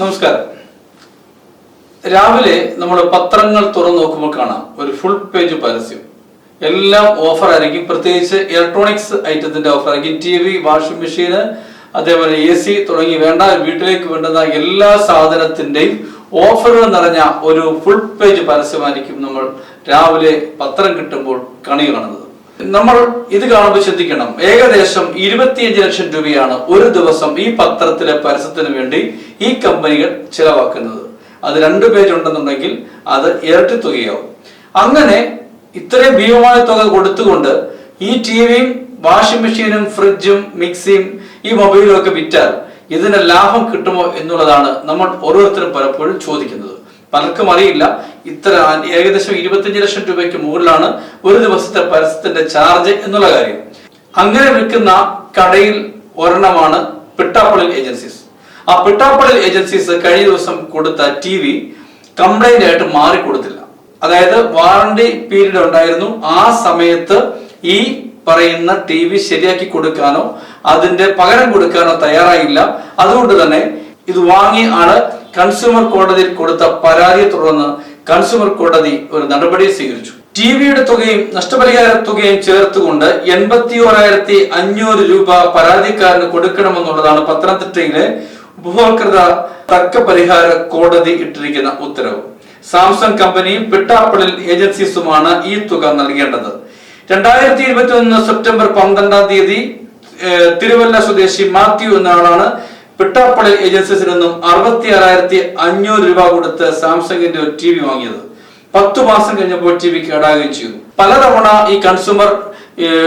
നമസ്കാരം. രാവിലെ നമ്മൾ പത്രങ്ങൾ തുറന്നു നോക്കുമ്പോൾ കാണാം ഒരു ഫുൾ പേജ് പരസ്യം. എല്ലാം ഓഫർ ആയിരിക്കും. പ്രത്യേകിച്ച് ഇലക്ട്രോണിക്സ് ഐറ്റത്തിന്റെ ഓഫർ ആയിരിക്കും. ടി വി വാഷിംഗ് മെഷീന് അതേപോലെ എ സി തുടങ്ങി വേണ്ട വീട്ടിലേക്ക് വേണ്ടുന്ന എല്ലാ സാധനത്തിന്റെയും ഓഫറുകൾ നിറഞ്ഞ ഒരു ഫുൾ പേജ് പരസ്യമായിരിക്കും നമ്മൾ രാവിലെ പത്രം കിട്ടുമ്പോൾ കണി കാണുന്നത്. നമ്മൾ ഇത് കാണുമ്പോൾ ശ്രദ്ധിക്കണം ഏകദേശം ഇരുപത്തിയഞ്ച് ലക്ഷം രൂപയാണ് ഒരു ദിവസം ഈ പത്രത്തിലെ പരസ്യത്തിന് വേണ്ടി ഈ കമ്പനികൾ ചിലവാക്കുന്നത്. അത് രണ്ട് പേജ് ഉണ്ടെന്നുണ്ടെങ്കിൽ അത് ഇരട്ടി തുകയാവും. അങ്ങനെ ഇത്രയും ഭീമമായ തുക കൊടുത്തുകൊണ്ട് ഈ ടി വിയും വാഷിംഗ് മെഷീനും ഫ്രിഡ്ജും മിക്സിയും ഈ മൊബൈലും ഒക്കെ വിറ്റാൽ ഇതിന് ലാഭം കിട്ടുമോ എന്നുള്ളതാണ് നമ്മൾ ഓരോരുത്തരും പലപ്പോഴും ചോദിക്കുന്നത്. പലർക്കും അറിയില്ല. ഇത്ര ഏകദേശം ഇരുപത്തിയഞ്ച് ലക്ഷം രൂപയ്ക്ക് മുകളിലാണ് ഒരു ദിവസത്തെ പരസ്യത്തിന്റെ ചാർജ് എന്നുള്ള കാര്യം. അങ്ങനെ വിൽക്കുന്ന കടയിൽ ഒരെണ്ണമാണ് പിട്ടാപ്പള്ളിൽ ഏജൻസീസ്. ആ പിട്ടാപ്പള്ളിൽ ഏജൻസീസ് കഴിഞ്ഞ ദിവസം കൊടുത്ത ടി വി കംപ്ലൈന്റ് ആയിട്ട് മാറി കൊടുത്തില്ല. അതായത് വാറണ്ടി പീരീഡ് ഉണ്ടായിരുന്നു. ആ സമയത്ത് ഈ പറയുന്ന ടി വി ശരിയാക്കി കൊടുക്കാനോ അതിന്റെ പകരം കൊടുക്കാനോ തയ്യാറായില്ല. അതുകൊണ്ട് തന്നെ ഇത് വാങ്ങി ആൾ കൺസ്യൂമർ കോടതിയിൽ കൊടുത്ത പരാതിയെ തുടർന്ന് കൺസ്യൂമർ കോടതി ഒരു നടപടി സ്വീകരിച്ചു. ടി വിയുടെ തുകയും നഷ്ടപരിഹാര തുകയും ചേർത്തുകൊണ്ട് എൺപത്തി ഓരായിരത്തി അഞ്ഞൂറ് രൂപ പരാതിക്കാരന് കൊടുക്കണമെന്നുള്ളതാണ് പത്തനംതിട്ടയിലെ ഉപഭോക്തൃ തർക്ക പരിഹാര കോടതി ഇട്ടിരിക്കുന്ന ഉത്തരവ്. സാംസങ് കമ്പനിയും പിട്ടാപ്പളിൽ ഏജൻസീസുമാണ് ഈ തുക നൽകേണ്ടത്. രണ്ടായിരത്തി ഇരുപത്തി ഒന്ന് സെപ്റ്റംബർ പന്ത്രണ്ടാം തീയതി തിരുവല്ല സ്വദേശി മാത്യു എന്ന ആളാണ് പിട്ടാപ്പള്ളി ഏജൻസീസിൽ നിന്നും അറുപത്തി ആറായിരത്തി അഞ്ഞൂറ് രൂപ കൊടുത്ത് സാംസങ്ങിന്റെ ഒരു ടി വി വാങ്ങിയത്. പത്തു മാസം കഴിഞ്ഞപ്പോൾ ടി വി കേടാകുകയും ചെയ്തു. പലതവണ ഈ കൺസ്യൂമർ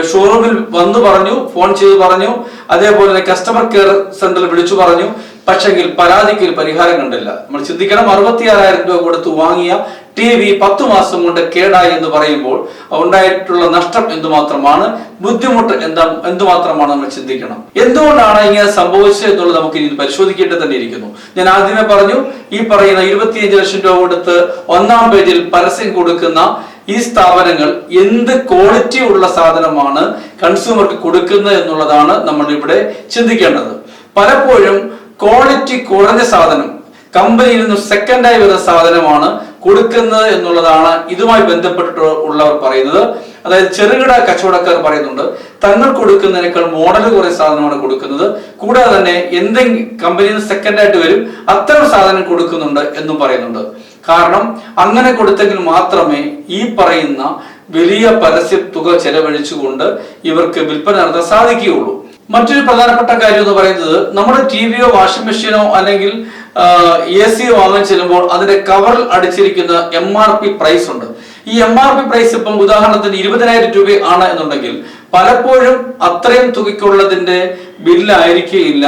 ഷോറൂമിൽ വന്നു പറഞ്ഞു ഫോൺ ചെയ്ത് പറഞ്ഞു അതേപോലെ തന്നെ കസ്റ്റമർ കെയർ സെന്ററിൽ വിളിച്ചു പറഞ്ഞു. പക്ഷെങ്കിൽ പരാതിക്ക് ഒരു പരിഹാരം കണ്ടില്ല. നമ്മൾ ചിന്തിക്കണം അറുപത്തി ആറായിരം രൂപ കൊടുത്ത് വാങ്ങിയ ടി വി പത്തു മാസം കൊണ്ട് കേടായി എന്ന് പറയുമ്പോൾ ഉണ്ടായിട്ടുള്ള നഷ്ടം എന്തുമാത്രമാണ്? ബുദ്ധിമുട്ട് എന്താ എന്തുമാത്രമാണ് നമ്മൾ ചിന്തിക്കണം? എന്തുകൊണ്ടാണ് ഇങ്ങനെ സംഭവിച്ചത് എന്നുള്ളത് നമുക്ക് ഇനി പരിശോധിക്കേണ്ടി തന്നെ ഇരിക്കുന്നു. ഞാൻ ആദ്യമേ പറഞ്ഞു ഈ പറയുന്ന ഇരുപത്തിയഞ്ച് ലക്ഷം രൂപ കൊടുത്ത് ഒന്നാം പേജിൽ പരസ്യം കൊടുക്കുന്ന ഈ സ്ഥാപനങ്ങൾ എന്ത് ക്വാളിറ്റി ഉള്ള സാധനമാണ് കൺസ്യൂമർക്ക് കൊടുക്കുന്നത് എന്നുള്ളതാണ് നമ്മൾ ഇവിടെ ചിന്തിക്കേണ്ടത്. പലപ്പോഴും ക്വാളിറ്റി കുറഞ്ഞ സാധനം കമ്പനിയിൽ നിന്നും സെക്കൻഡായി വരുന്ന സാധനമാണ് കൊടുക്കുന്നത് എന്നുള്ളതാണ് ഇതുമായി ബന്ധപ്പെട്ടിട്ട് ഉള്ളവർ പറയുന്നത്. അതായത് ചെറുകിട കച്ചവടക്കാർ പറയുന്നുണ്ട് തങ്ങൾ കൊടുക്കുന്നതിനേക്കാൾ മോഡൽ കുറെ സാധനമാണ് കൊടുക്കുന്നത്. കൂടാതെ തന്നെ എന്തെങ്കിലും കമ്പനിയിൽ നിന്ന് സെക്കൻഡായിട്ട് വരും അത്തരം സാധനം കൊടുക്കുന്നുണ്ട് എന്നും പറയുന്നുണ്ട്. കാരണം അങ്ങനെ കൊടുത്തെങ്കിൽ മാത്രമേ ഈ പറയുന്ന വലിയ പരസ്യ തുക ചെലവഴിച്ചുകൊണ്ട് ഇവർക്ക് വിൽപ്പന നടത്താൻ സാധിക്കുകയുള്ളൂ. മറ്റൊരു പ്രധാനപ്പെട്ട കാര്യം എന്ന് പറയുന്നത് നമ്മുടെ ടി വിയോ വാഷിംഗ് മെഷീനോ അല്ലെങ്കിൽ എ സിയോ വാങ്ങാൻ ചെല്ലുമ്പോൾ അതിന്റെ കവറിൽ അടിച്ചിരിക്കുന്ന എം ആർ പി പ്രൈസ് ഉണ്ട്. ഈ എം ആർ പി പ്രൈസ് ഇപ്പം ഉദാഹരണത്തിന് ഇരുപതിനായിരം രൂപ ആണ് എന്നുണ്ടെങ്കിൽ പലപ്പോഴും അത്രയും തുകയ്ക്കുള്ളതിന്റെ ബില്ലായിരിക്കില്ല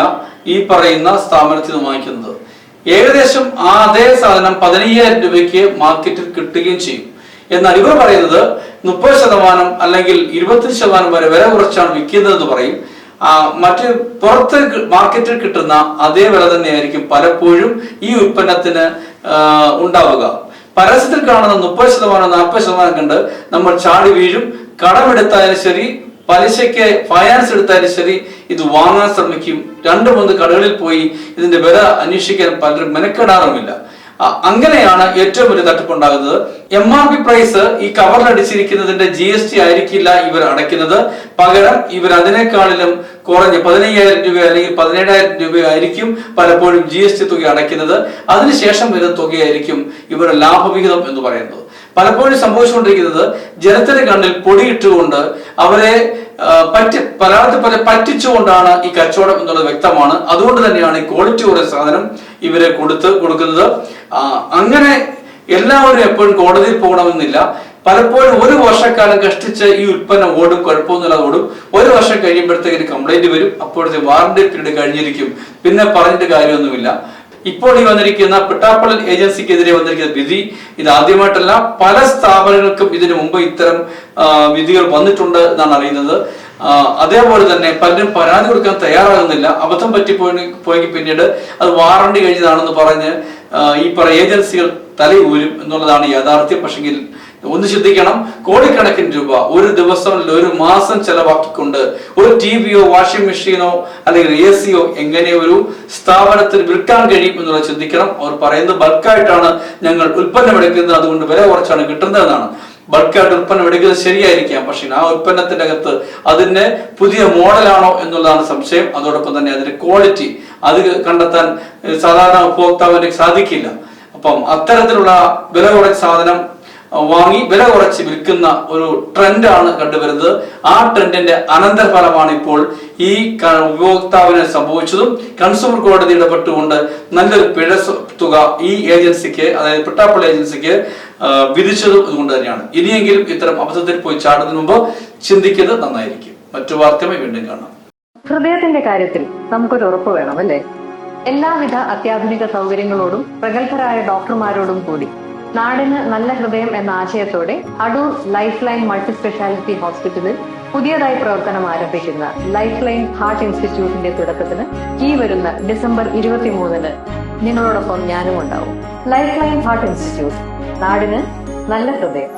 ഈ പറയുന്ന സ്ഥാപനത്തിൽ നിന്ന് വാങ്ങിക്കുന്നത്. ഏകദേശം അതേ സാധനം പതിനയ്യായിരം രൂപയ്ക്ക് മാർക്കറ്റിൽ കിട്ടുകയും ചെയ്യും. എന്നാൽ ഇവർ പറയുന്നത് മുപ്പത് ശതമാനം അല്ലെങ്കിൽ ഇരുപത്തി ശതമാനം വരെ വില കുറച്ചാണ് വിൽക്കുന്നത് എന്ന് പറയും. മറ്റ് പുറത്ത് മാർക്കറ്റിൽ കിട്ടുന്ന അതേ വില തന്നെയായിരിക്കും പലപ്പോഴും ഈ ഉൽപ്പന്നത്തിന് ഉണ്ടാവുക. പരസ്യത്തിൽ കാണുന്ന മുപ്പത് ശതമാനം നാൽപ്പത് ശതമാനം കണ്ട് നമ്മൾ ചാടി വീഴും. കടമെടുത്താലും ശരി പലിശയ്ക്ക് ഫൈനാൻസ് എടുത്താലും ശരി ഇത് വാങ്ങാൻ ശ്രമിക്കും. രണ്ട് മൂന്ന് കടകളിൽ പോയി ഇതിന്റെ വില അന്വേഷിക്കാൻ പലരും മെനക്കെടാറുമില്ല. അങ്ങനെയാണ് ഏറ്റവും വലിയ തട്ടിപ്പുണ്ടാകുന്നത്. എം ആർ പി പ്രൈസ് ഈ കവറിൽ അടിച്ചിരിക്കുന്നതിന്റെ ജി എസ് ടി ആയിരിക്കില്ല ഇവർ അടയ്ക്കുന്നത്. പകരം ഇവർ അതിനേക്കാളിലും കുറഞ്ഞ് പതിനയ്യായിരം രൂപ അല്ലെങ്കിൽ പതിനേഴായിരം രൂപ ആയിരിക്കും പലപ്പോഴും ജി എസ് ടി തുക അടയ്ക്കുന്നത്. അതിനുശേഷം വരുന്ന തുകയായിരിക്കും ഇവരുടെ ലാഭവിഹിതം എന്ന് പറയുന്നത്. പലപ്പോഴും സംഭവിച്ചുകൊണ്ടിരിക്കുന്നത് ജനത്തിന്റെ കണ്ണിൽ പൊടിയിട്ടുകൊണ്ട് അവരെ പറ്റി പലയിടത്ത് പല പറ്റിച്ചുകൊണ്ടാണ് ഈ കച്ചവടം എന്നുള്ളത് വ്യക്തമാണ്. അതുകൊണ്ട് തന്നെയാണ് ഈ ക്വാളിറ്റി കുറേ സാധനം ഇവരെ കൊടുത്ത് കൊടുക്കുന്നത്. അങ്ങനെ എല്ലാവരും എപ്പോഴും കോടതിയിൽ പോകണമെന്നില്ല. പലപ്പോഴും ഒരു വർഷക്കാലം കഷ്ടിച്ച് ഈ ഉൽപ്പന്നം ഓടും കുഴപ്പമൊന്നുമില്ലാതെ ഓടും. ഒരു വർഷം കഴിയുമ്പോഴത്തേക്കിന് കംപ്ലൈന്റ് വരും. അപ്പോഴത്തെ വാറണ്ടി പീരീഡ് കഴിഞ്ഞിരിക്കും. പിന്നെ പറഞ്ഞിട്ട് കാര്യമൊന്നുമില്ല. ഇപ്പോൾ ഈ വന്നിരിക്കുന്ന പിട്ടാപ്പള്ളൽ ഏജൻസിക്കെതിരെ വന്നിരിക്കുന്ന വിധി ഇത് ആദ്യമായിട്ടല്ല. പല സ്ഥാപനങ്ങൾക്കും ഇതിനു മുമ്പ് ഇത്തരം വിധികൾ വന്നിട്ടുണ്ട് എന്നാണ് അറിയുന്നത്. അതേപോലെ തന്നെ പലരും പരാതി കൊടുക്കാൻ തയ്യാറാകുന്നില്ല. അബദ്ധം പറ്റി പോയെങ്കിൽ പിന്നീട് അത് വാറണ്ടി കഴിഞ്ഞതാണെന്ന് പറഞ്ഞ് ഈ പറ ഏജൻസികൾ തലയൂരും എന്നുള്ളതാണ് യാഥാർത്ഥ്യം പക്ഷെങ്കിൽ ഒന്ന് ശ്രദ്ധിക്കണം. കോടിക്കണക്കിന് രൂപ ഒരു ദിവസം ഒരു മാസം ചെലവാക്കിക്കൊണ്ട് ഒരു ടി വിയോ വാഷിംഗ് മെഷീനോ അല്ലെങ്കിൽ എ സിയോ എങ്ങനെ ഒരു സ്ഥാപനത്തിൽ വിൽക്കാൻ കഴിയും എന്നുള്ളത് ചിന്തിക്കണം അവർ പറയുന്നത് ബൾക്കായിട്ടാണ് ഞങ്ങൾ ഉൽപ്പന്നം എടുക്കുന്നത്. അതുകൊണ്ട് വില കുറച്ചാണ് കിട്ടുന്നതെന്നാണ് ബൾക്കായിട്ട് ഉൽപ്പന്നം എടുക്കുന്നത് ശരിയായിരിക്കാം. പക്ഷേ ആ ഉൽപ്പന്നത്തിന്റെ അകത്ത് അതിന്റെ പുതിയ മോഡലാണോ എന്നുള്ളതാണ് സംശയം. അതോടൊപ്പം തന്നെ അതിന്റെ ക്വാളിറ്റി അത് കണ്ടെത്താൻ സാധാരണ ഉപഭോക്താവിന് സാധിക്കില്ല. അപ്പം അത്തരത്തിലുള്ള വില കുറച്ച സാധനം വാങ്ങി വില കുറച്ച് വിൽക്കുന്ന ഒരു ട്രെൻഡാണ് കണ്ടുവരുന്നത്. ആ ട്രെൻഡിന്റെ അനന്തരഫലമാണ് ഇപ്പോൾ ഈ ഉപഭോക്താവിന് സംഭവിച്ചതും കൺസ്യൂമർ കോടതി ഇടപെട്ടുകൊണ്ട് നല്ലൊരു പിഴ തുക ഈ ഏജൻസിക്ക് അതായത് പിട്ടാപ്പള്ളി ഏജൻസിക്ക് വിധിച്ചതും ഇതുകൊണ്ട് തന്നെയാണ്. ഇനിയെങ്കിലും ഇത്തരം അബദ്ധത്തിൽ പോയി ചാടുന്നതിന് മുമ്പ് ചിന്തിക്കുന്നത് നന്നായിരിക്കും. മറ്റു വാർത്തയുമായി വീണ്ടും കാണാം. ഹൃദയത്തിന്റെ കാര്യത്തിൽ നമുക്കൊരു ഉറപ്പ് വേണം അല്ലേ? എല്ലാവിധ അത്യാധുനിക സൗകര്യങ്ങളോടും പ്രഗത്ഭരായ ഡോക്ടർമാരോടും കൂടി നാടിന് നല്ല ഹൃദയം എന്ന ആശയത്തോടെ Adoor life line multi speciality ഹോസ്പിറ്റലിൽ പുതിയതായി പ്രവർത്തനം ആരംഭിക്കുന്ന ലൈഫ് ലൈൻ ഹാർട്ട് ഇൻസ്റ്റിറ്റ്യൂട്ടിന്റെ തുടക്കത്തിന് ഈ വരുന്ന ഡിസംബർ ഇരുപത്തിമൂന്നിന് നിങ്ങളോടൊപ്പം ഞാനും ഉണ്ടാവും ലൈഫ് ലൈൻ ഹാർട്ട് ഇൻസ്റ്റിറ്റ്യൂട്ട് നാടിന് നല്ല ഹൃദയം.